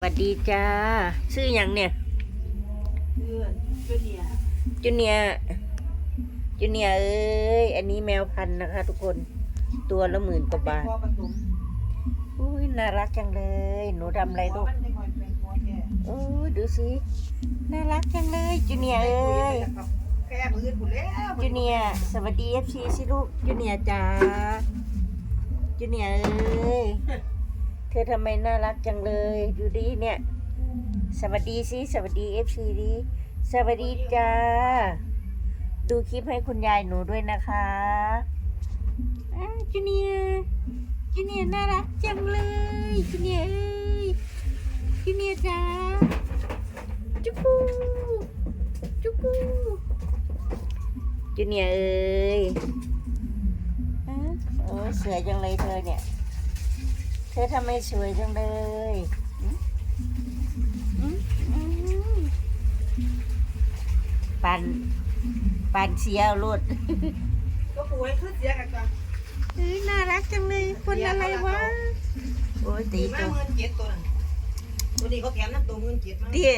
สวัสดีจ้า ชื่ออย่างเนี่ยเพื่อนเพื่อนเนี่ยจูเนียร์จูเนียร์เอ้ย อันนี้แมวพันธุ์นะคะ ทุกคน ตัวละหมื่นกว่าบาทพ่อผสมอุ้ยน่ารักจังเลย หนูทำอะไรลูกมันไม่ค่อยเป็นพ่อแก่โอ้ยดูสิ น่ารักจังเลยจูเนียร์เอ้ยแก่มือหมดแล้วจูเนียร์สวัสดีเอฟซีสิลูกจูเนียร์จ้าจูเนียร์เอ้ยเธ อทำไมน่ารักจังเลยดูดิเนี่ย สวัสดีสิสวัสดีเอฟซีดีสวัสดีจ้า ดูคลิปให้คุณยายหนูด้วยนะคะจูเนียร์จูเนียร์น่ารักจังเลยจูเนียร์จูเนียร์จ้าจุ๊กูจุ๊กูจูเนียร์เอ้ยโอ้เสือจังเลยเธอเนี่ย ธอทำไมสวยจังเลยอืมอืมอืมปันปันเสียวรุดก็ป่วยขึ้นเสียกันก่อนเฮ้ยน่ารักจังเลยคนอะไรวะโอ้ยตีมาตัวเงินเจ็ดตัวนั้นตัวนี้เขาแถมน้ำตัวเงินเจ็ดมาเตี้ย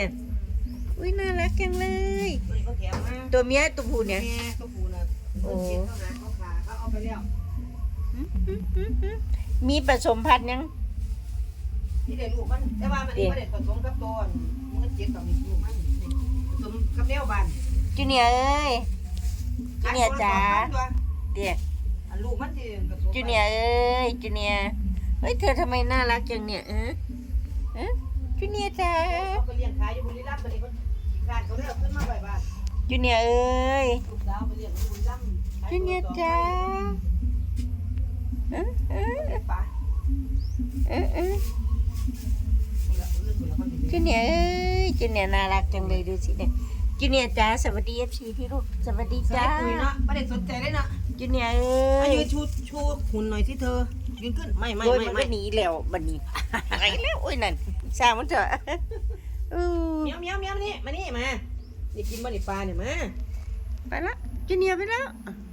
อุ้ยน่ารักจังเลย ตัวนี้เขาแถมมาตัวเมียตัวผู้เนี่ยแม่ก็ปูนะเงินเจ็ดเขาหาเขาขาเขาเอาไปแล้วมีผสมพันธุ์ยัง ที่ได้ลูกมันแต่ว่ามันนี่ไม่ได้ผสมกับตัวเงินเจ็ดกับมีลูกมันผสมกับแมวบ้านจูเนียร์เอ้ยจูเนียร์จ๋าเตี้ยอันลูกมันที่ผสมจูเนียร์เอ้ยจูเนียร์เฮ้ยเธอทำไมน่ารักจังเนี่ยเออเออจูเนียร์จ้าเขาไปเลี้ยงขายอยู่บุรีรัมย์ตอนนี้เขาขี้ขาดเขาเลิกขึ้นมาบ่อยบ้านจูเนียร์เอ้ยลูกสาวไปเลี้ยงอยู่บุรีรัมย์จูเนียร์จ้าเออเออป่าเออเออ คนละเรื่องคนละคนจูเนียร์เอ้ยจูเนียร์น่ารักจังเลยดูสิเนี่ยจูเนียร์จ้าสวัสดีเอฟซีที่ลูกสวัสดีจ้าจ้าคุยเนาะไม่ได้สนใจเลยเนาะจูเนียร์เอ้อายยืนชูชูหุ่นหน่อยที่เธอยืนขึ้นไม่ไม่โดยไม่มันไม่ก็หนีแล้วบันนี้อะไรแล้วโอ้ยนั่นสร้างมันเถอะอู้เมียวเมียวเมียวมานี่มานี่มานี่กินบะนี่ปลาเนี่ยมาไปละจูเนียร์ไปแล้วม